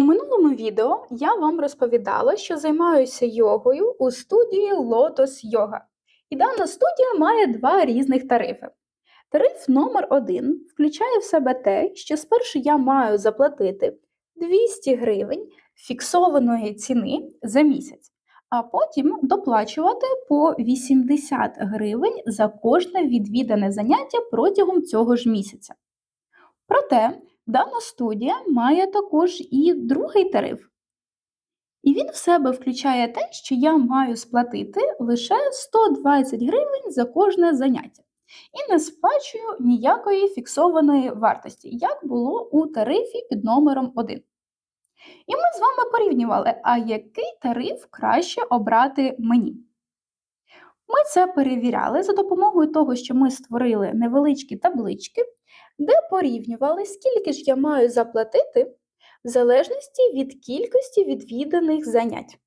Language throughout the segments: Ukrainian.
У минулому відео я вам розповідала, що займаюся йогою у студії Lotus Yoga. І дана студія має два різних тарифи. Тариф номер 1 включає в себе те, що спершу я маю заплатити 200 гривень фіксованої ціни за місяць, а потім доплачувати по 80 гривень за кожне відвідане заняття протягом цього ж місяця. Проте Дана студія має також і другий тариф. І він в себе включає те, що я маю сплатити лише 120 гривень за кожне заняття. І не сплачую ніякої фіксованої вартості, як було у тарифі під номером 1. І ми з вами порівнювали, а який тариф краще обрати мені. Ми це перевіряли за допомогою того, що ми створили невеличкі таблички, де порівнювали, скільки ж я маю заплатити в залежності від кількості відвіданих занять.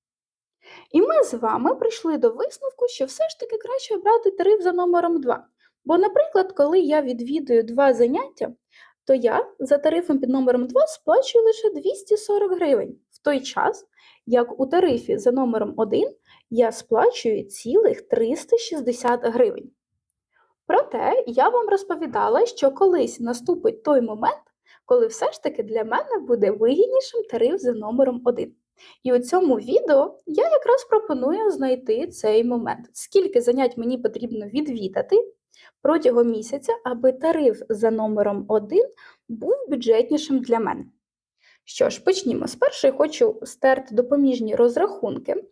І ми з вами прийшли до висновку, що все ж таки краще обрати тариф за номером 2. Бо, наприклад, коли я відвідую два заняття, то я за тарифом під номером 2 сплачую лише 240 гривень, в той час, як у тарифі за номером 1 я сплачую цілих 360 гривень. Проте я вам розповідала, що колись наступить той момент, коли все ж таки для мене буде вигіднішим тариф за номером 1. І у цьому відео я якраз пропоную знайти цей момент, скільки занять мені потрібно відвідати протягом місяця, аби тариф за номером 1 був бюджетнішим для мене. Що ж, почнімо. Спершу я хочу стерти допоміжні розрахунки.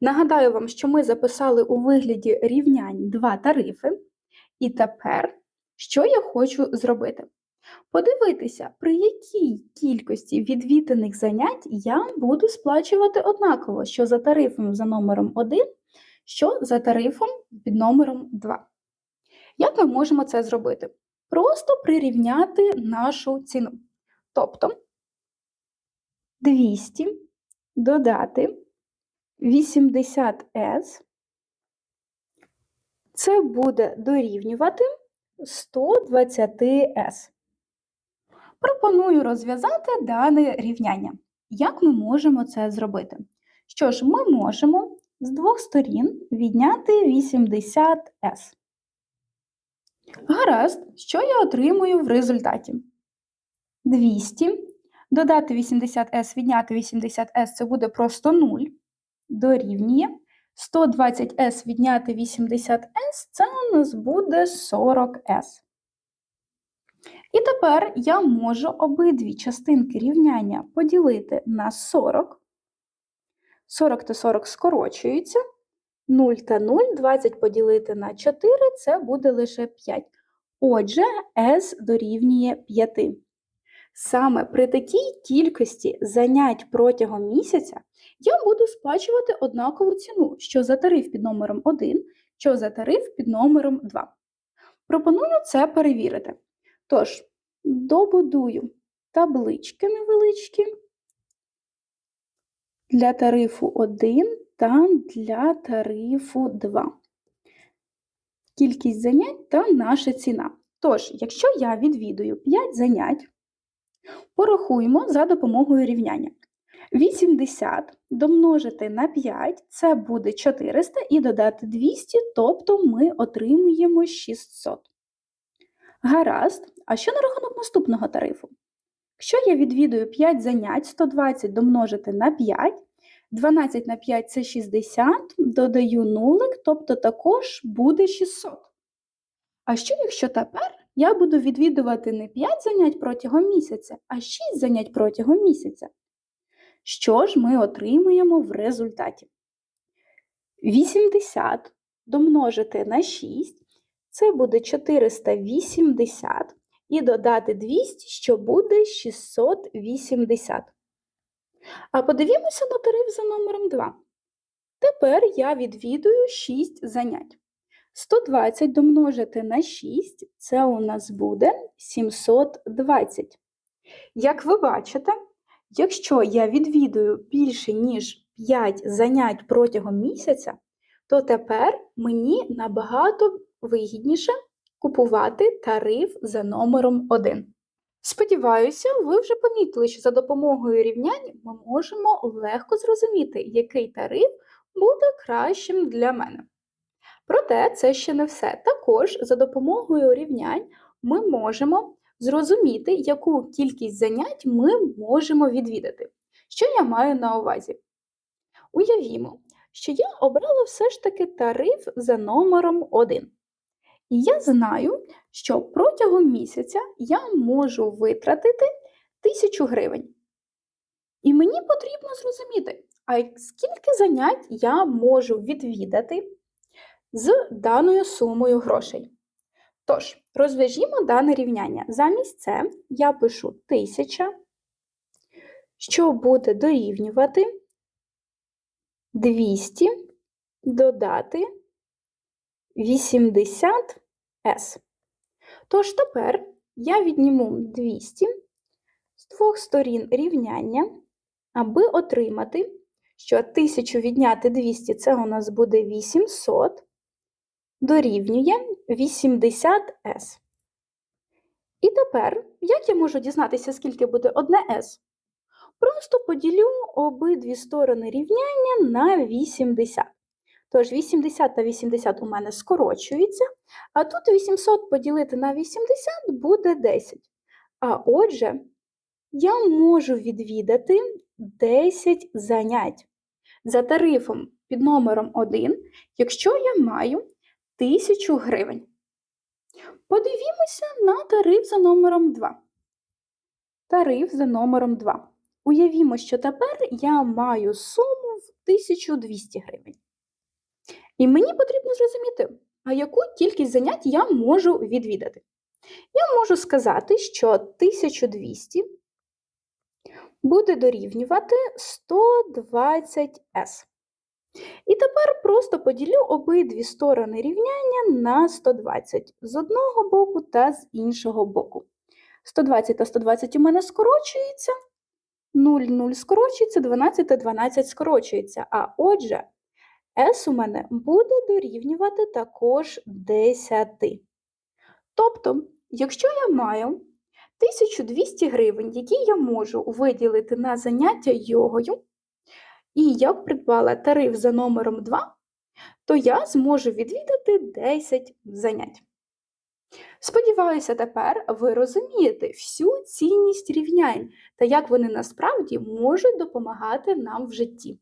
Нагадаю вам, що ми записали у вигляді рівнянь два тарифи. І тепер, що я хочу зробити? Подивитися, при якій кількості відвіданих занять я буду сплачувати однаково, що за тарифом за номером 1, що за тарифом під номером 2. Як ми можемо це зробити? Просто прирівняти нашу ціну. Тобто 200 додати 80С це буде дорівнювати 120С. Пропоную розв'язати дане рівняння. Як ми можемо це зробити? Що ж, ми можемо з двох сторін відняти 80С. Гаразд, що я отримую в результаті? 200. Додати 80С, відняти 80С це буде просто 0, дорівнює 120С відняти 80С, це у нас буде 40С. І тепер я можу обидві частинки рівняння поділити на 40. 40 та 40 скорочуються. 0 та 0, 20 поділити на 4 це буде лише 5. Отже, S дорівнює 5. Саме при такій кількості занять протягом місяця я буду сплачувати однакову ціну, що за тариф під номером 1, що за тариф під номером 2. Пропоную це перевірити. Тож, добудую таблички невеличкі для тарифу 1 та для тарифу 2. Кількість занять та наша ціна. Тож, якщо я відвідую 5 занять, порахуємо за допомогою рівняння. 80 домножити на 5 це буде 400 і додати 200, тобто ми отримуємо 600. Гаразд, а що на рахунок наступного тарифу? Якщо я відвідую 5 занять, 120 домножити на 5, 12 на 5 це 60, додаю нулик, тобто також буде 600. А що, якщо тепер я буду відвідувати не 5 занять протягом місяця, а 6 занять протягом місяця? Що ж ми отримуємо в результаті? 80 домножити на 6 це буде 480 і додати 200, що буде 680. А подивімося на тариф за номером 2. Тепер я відвідую 6 занять. 120 домножити на 6 це у нас буде 720. Як ви бачите, якщо я відвідую більше, ніж 5 занять протягом місяця, то тепер мені набагато вигідніше купувати тариф за номером 1. Сподіваюся, ви вже помітили, що за допомогою рівнянь ми можемо легко зрозуміти, який тариф буде кращим для мене. Проте це ще не все. Також за допомогою рівнянь ми можемо зрозуміти, яку кількість занять ми можемо відвідати. Що я маю на увазі? Уявімо, що я обрала все ж таки тариф за номером 1. І я знаю, що протягом місяця я можу витратити 1000 гривень. І мені потрібно зрозуміти, а скільки занять я можу відвідати з даною сумою грошей. Тож, розв'яжімо дане рівняння. Замість це я пишу 1000, що буде дорівнювати 200 додати 80 s. Тож тепер я відніму 200 з двох сторін рівняння, аби отримати, що 1000 відняти 200 це у нас буде 800, дорівнює 80s. І тепер, як я можу дізнатися, скільки буде одне s? Просто поділю обидві сторони рівняння на 80. Тож 80 та 80 у мене скорочуються, а тут 800 поділити на 80 буде 10. А отже, я можу відвідати 10 занять за тарифом під номером 1, якщо я маю 1000 гривень. Подивімося на тариф за номером 2. Тариф за номером 2. Уявімо, що тепер я маю суму в 1200 гривень. І мені потрібно зрозуміти, а яку кількість занять я можу відвідати. Я можу сказати, що 1200 буде дорівнювати 120s. І тепер просто поділю обидві сторони рівняння на 120 з одного боку та з іншого боку. 120 та 120 у мене скорочується, 0, 0 скорочується, 12 та 12 скорочується. А отже, S у мене буде дорівнювати також 10. Тобто, якщо я маю 1200 гривень, які я можу виділити на заняття йогою, і як придбала тариф за номером 2, то я зможу відвідати 10 занять. Сподіваюся, тепер ви розумієте всю цінність рівнянь та як вони насправді можуть допомагати нам в житті.